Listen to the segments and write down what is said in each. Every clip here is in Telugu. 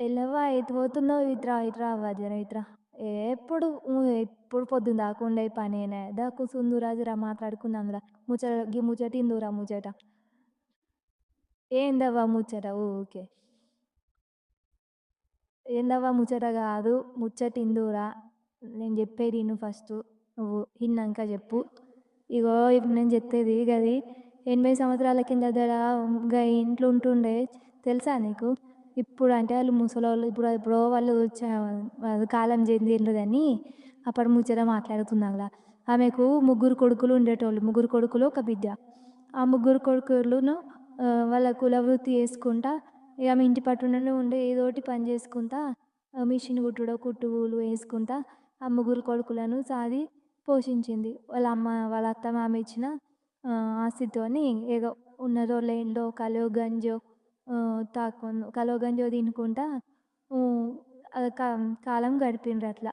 ఎల్లవ్వ ఎటు పోతున్నావు? ఇట్రా ఇటురా అవ్వ జర ఇటురా. ఎప్పుడు ఎప్పుడు పొద్దున్న దాకుండే ఉండే పనేనే. దా కూసుందువురా జర మాట్లాడుకుందాంరా. ముచ్చట గీ ముచ్చట ఇందురా ముచ్చట. ఏందవ్వ ముచ్చట ఓకే ఏందవ్వ ముచ్చట కాదు ముచ్చట ఇందురా నేను చెప్పేది నువ్వు ఫస్ట్ నువ్వు విన్నాక చెప్పు. ఇగో ఇప్పుడు నేను చెప్పేది గది 80 సంవత్సరాల కింద గా ఇంట్లో ఉంటుండే తెలుసా నీకు? ఇప్పుడు అంటే వాళ్ళు ముసలోళ్ళు ఇప్పుడు ఎప్పుడో వాళ్ళు చ కాలం చెందిండ్రు గానీ అప్పటి ముచ్చట మాట్లాడుకుందాంరా. ఆమెకు ముగ్గురు కొడుకులు ఉండేటోళ్ళు. ముగ్గురు కొడుకులు, ఒక బిడ్డ. ఆ ముగ్గురు కొడుకులను వాళ్ళ కులవృత్తి చేసుకుంటా ఇక ఆమె ఇంటి పట్టుననే ఏదో ఏదోటి పని చేసుకుంటా మిషన్ కుట్టుడో, కుట్టులు వేసుకుంటా ఆ ముగ్గురు కొడుకులను సాది పోషించింది. వాళ్ళ అమ్మ వాళ్ళ అత్తమామ ఇచ్చిన ఆస్తితోని ఏదో ఉన్నదో లేనిదో కలో గంజో ఆహ్, తాక్కుందో తినుకుంటా కాలం గడిపిండ్రు అట్లా.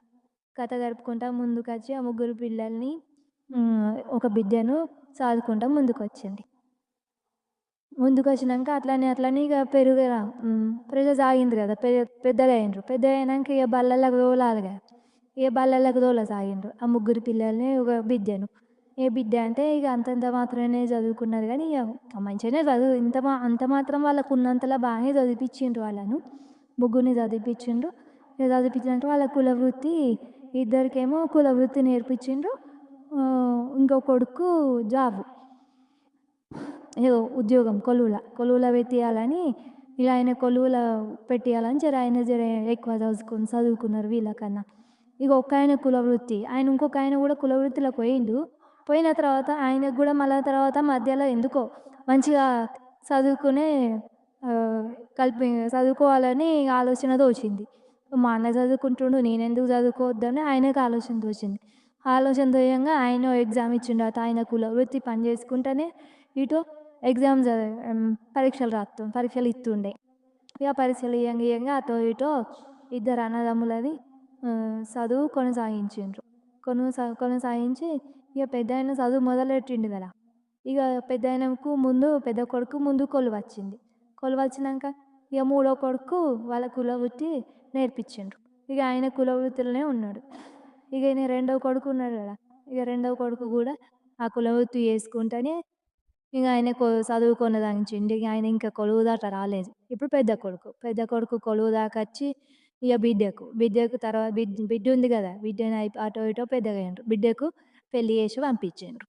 కథ గడుపుకుంటా ముందుకొచ్చి ఆ ముగ్గురు పిల్లల్ని ఒక బిడ్డను సాదుకుంటా ముందుకొచ్చింది. ముందుకొచ్చినంక అట్లనే అట్లనే ఇక పెరుగరా హ్మ్, సాగింది కదా! పె పెద్ద అయినాక ఇక బల్లలకు తోలాలి కదా! బల్లలకు రోలా సాగిండ్రు ఆ ముగ్గురు పిల్లల్ని, ఒక బిడ్డను. ఏ బిడ్డ అంటే ఇక అంతంత మాత్రమే చదువుకున్నారు కానీ ఇక మంచిగానే చదువు ఇంత మా అంత మాత్రం వాళ్ళకు ఉన్నంతలా బాగానే చదివిపిచ్చిండ్రు వాళ్ళను. ముగ్గురిని చదివించిండ్రు ఇక చదివించినట్టు వాళ్ళ కులవృత్తి ఇద్దరికేమో కులవృత్తి నేర్పించిండ్రు. ఇంకో కొడుకు జాబు. ఏదో ఉద్యోగం కొలువుల. కొలువుల పెట్టియాలని ఇలా ఆయన కొలువుల పెట్టియాలని జర ఆయన జర ఎక్కువ చదువుకుని చదువుకున్నారు వీళ్ళకన్నా. ఇగ ఒక ఆయన కులవృత్తి ఆయన ఇంకొక ఆయన కూడా కులవృత్తిలోకి పోయిండు. పోయిన తర్వాత ఆయనకు కూడా మళ్ళా తర్వాత మధ్యలో ఎందుకో మంచిగా చదువుకునే కలిపి చదువుకోవాలని ఆలోచన తోచింది. మా అన్న చదువుకుంటుండు నేనెందుకు చదువుకోవద్దని ఆయనకు ఆలోచన తోచింది. ఆలోచన తోయంగా ఆయన ఎగ్జామ్ ఇచ్చిండట. ఆయన కుల వృత్తి పని చేసుకుంటేనే ఇటు ఎగ్జామ్ పరీక్షలు రాస్తాం పరీక్షలు ఇస్తుండే. ఇక పరీక్షలు ఇయ్యంగా ఇయ్యంగా అటో ఇటో ఇద్దరు అన్నదమ్ములది చదువు కొనసాగించిండ్రు. కొను కొనసాగించి ఇగ పెద్దాయన చదువు మొదలెట్టిండు కదా! ఇగ పెద్దాయనకు ముందు పెద్ద కొడుకు ముందు కొలువొచ్చింది. కొలువొచ్చినంక ఇక మూడో కొడుకు వాళ్ళ కుల వృత్తి నేర్పించిండ్రు. ఇక ఆయన కుల వృత్తిలోనే ఉన్నాడు. ఇక ఈయన రెండవ కొడుకు ఉన్నాడు కదా! ఇక రెండవ కొడుకు కూడా ఆ కుల వృత్తి చేసుకుంటూనే ఆయన కొ చదువు కొనసాగించిండు. ఆయన ఇంకా కొలువు దాట రాలేదు. ఇప్పుడు పెద్ద కొడుకు. పెద్ద కొడుకు కొలువు దాకా వచ్చి ఇగ బిడ్డకు. బిడ్డకు తర్వాత బిడ్ బిడ్డ ఉంది కదా! బిడ్డను అటో ఇటో పెద్దగా పెద్దగయిండ్రు. బిడ్డకు పెళ్ళి చేసి పంపించిండ్రు.